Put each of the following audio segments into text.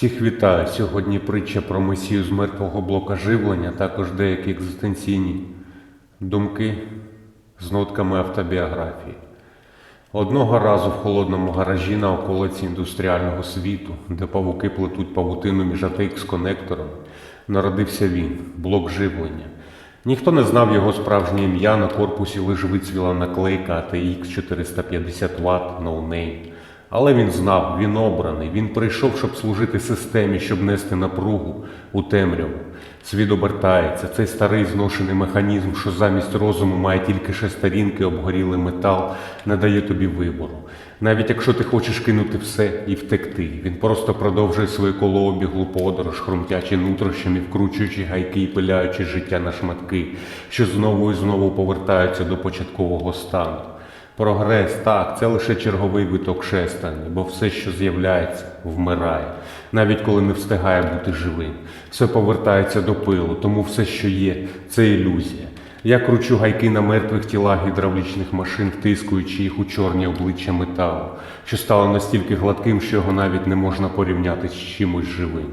Всіх вітаю! Сьогодні притча про месію з мертвого блока живлення, також деякі екзистенційні думки з нотками автобіографії. Одного разу в холодному гаражі на околиці індустріального світу, де павуки плетуть павутину між ATX-конекторами, народився він, блок живлення. Ніхто не знав його справжнє ім'я, на корпусі лише вицвіла наклейка ATX 450 Вт, no name. Але він знав, він обраний, він прийшов, щоб служити системі, щоб нести напругу у темряву. Світ обертається, цей старий зношений механізм, що замість розуму має тільки шестерінки, обгорілий метал, не дає тобі вибору. Навіть якщо ти хочеш кинути все і втекти, він просто продовжує свою колообіглу подорож, хрумтячи нутрощами, вкручуючи гайки і пиляючи життя на шматки, що знову і знову повертаються до початкового стану. Прогрес, так, це лише черговий виток шестання, бо все, що з'являється, вмирає, навіть коли не встигає бути живим. Все повертається до пилу, тому все, що є, це ілюзія. Я кручу гайки на мертвих тілах гідравлічних машин, втискуючи їх у чорні обличчя металу, що стало настільки гладким, що його навіть не можна порівняти з чимось живим.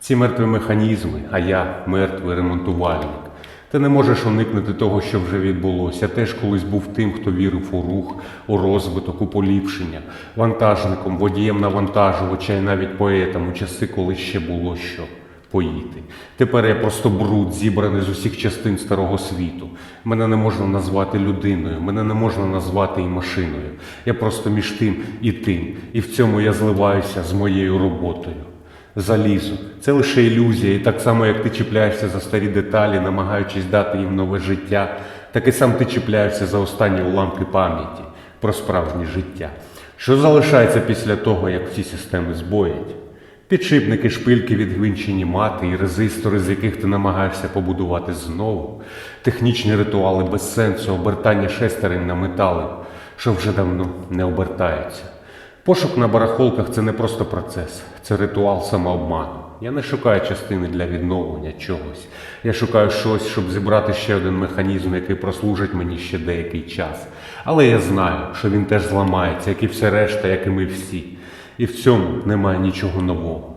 Ці мертві механізми, а я мертвий ремонтувальник. Ти не можеш уникнути того, що вже відбулося. Я теж колись був тим, хто вірив у рух, у розвиток, у поліпшення, вантажником, водієм навантажувача і навіть поетом у часи, коли ще було що поїти. Тепер я просто бруд, зібраний з усіх частин старого світу. Мене не можна назвати людиною, мене не можна назвати і машиною. Я просто між тим і тим, і в цьому я зливаюся з моєю роботою. Залізо це лише ілюзія, і так само, як ти чіпляєшся за старі деталі, намагаючись дати їм нове життя, так і сам ти чіпляєшся за останні уламки пам'яті про справжнє життя. Що залишається після того, як ці системи збоять? Підшипники, шпильки, відгвинчені мати і резистори, з яких ти намагаєшся побудувати знову, технічні ритуали без сенсу, обертання шестерень на метали, що вже давно не обертаються. Пошук на барахолках це не просто процес, це ритуал самообману. Я не шукаю частини для відновлення чогось. Я шукаю щось, щоб зібрати ще один механізм, який прослужить мені ще деякий час. Але я знаю, що він теж зламається, як і все решта, як і ми всі. І в цьому немає нічого нового.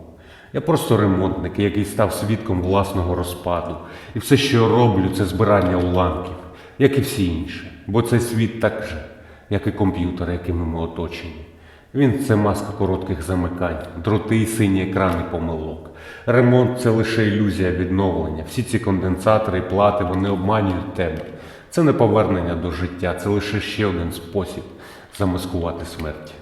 Я просто ремонтник, який став свідком власного розпаду. І все, що я роблю, це збирання уламків, як і всі інші. Бо цей світ так же, як і комп'ютер, якими ми оточені. Він це маска коротких замикань, дроти і сині екрани помилок. Ремонт це лише ілюзія відновлення. Всі ці конденсатори і плати вони обманюють тебе. Це не повернення до життя, це лише ще один спосіб замаскувати смерть.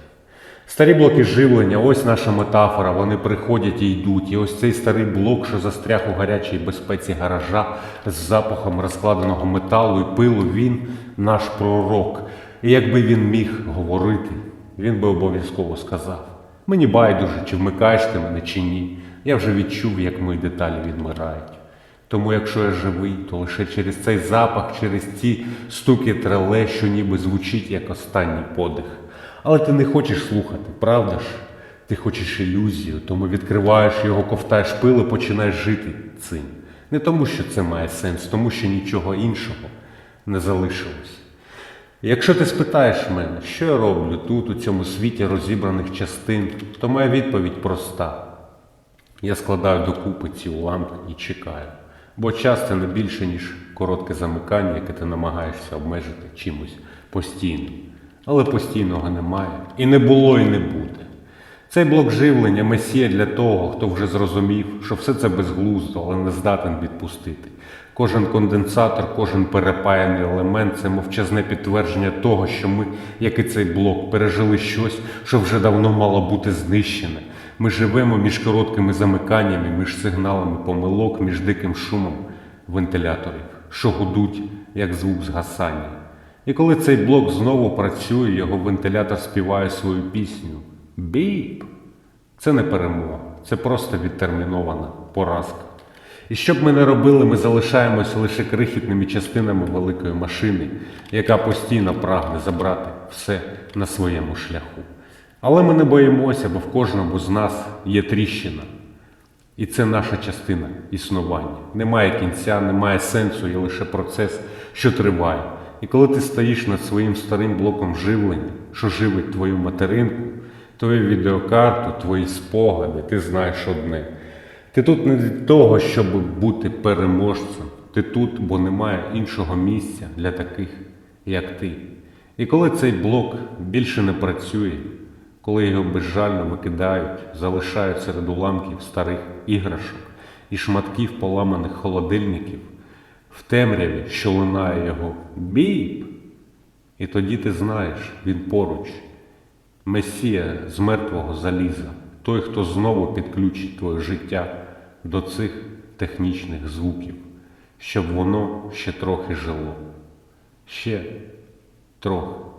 Старі блоки живлення, ось наша метафора, вони приходять і йдуть. І ось цей старий блок, що застряг у гарячій безпеці гаража з запахом розкладеного металу і пилу, він наш пророк. І якби він міг говорити, він би обов'язково сказав: мені байдуже, чи вмикаєш ти мене, чи ні. Я вже відчув, як мої деталі відмирають. Тому, якщо я живий, то лише через цей запах, через ці стуки треле, що ніби звучить як останній подих. Але ти не хочеш слухати, правда ж? Ти хочеш ілюзію, тому відкриваєш його, ковтаєш пил і починаєш жити цим. Не тому, що це має сенс, тому що нічого іншого не залишилось. Якщо ти спитаєш мене, що я роблю тут, у цьому світі розібраних частин, то моя відповідь проста. Я складаю докупи ці уламки і чекаю. Бо час це не більше, ніж коротке замикання, яке ти намагаєшся обмежити чимось постійно. Але постійного немає. І не було, і не буде. Цей блок живлення месія для того, хто вже зрозумів, що все це безглуздо, але не здатен відпустити. Кожен конденсатор, кожен перепаяний елемент це мовчазне підтвердження того, що ми, як і цей блок, пережили щось, що вже давно мало бути знищене. Ми живемо між короткими замиканнями, між сигналами помилок, між диким шумом вентиляторів, що гудуть, як звук згасання. І коли цей блок знову працює, його вентилятор співає свою пісню Біп. Це не перемога, це просто відтермінована поразка. І що б ми не робили, ми залишаємося лише крихітними частинами великої машини, яка постійно прагне забрати все на своєму шляху. Але ми не боїмося, бо в кожному з нас є тріщина. І це наша частина існування. Немає кінця, немає сенсу, є лише процес, що триває. І коли ти стоїш над своїм старим блоком живлення, що живить твою материнку, твою відеокарту, твої спогади, ти знаєш одне. Ти тут не для того, щоб бути переможцем. Ти тут, бо немає іншого місця для таких, як ти. І коли цей блок більше не працює, коли його безжально викидають, залишають серед уламків старих іграшок і шматків поламаних холодильників, в темряві, що лунає його біп, і тоді ти знаєш, він поруч. Месія з мертвого заліза, той, хто знову підключить твоє життя до цих технічних звуків, щоб воно ще трохи жило. Ще трохи.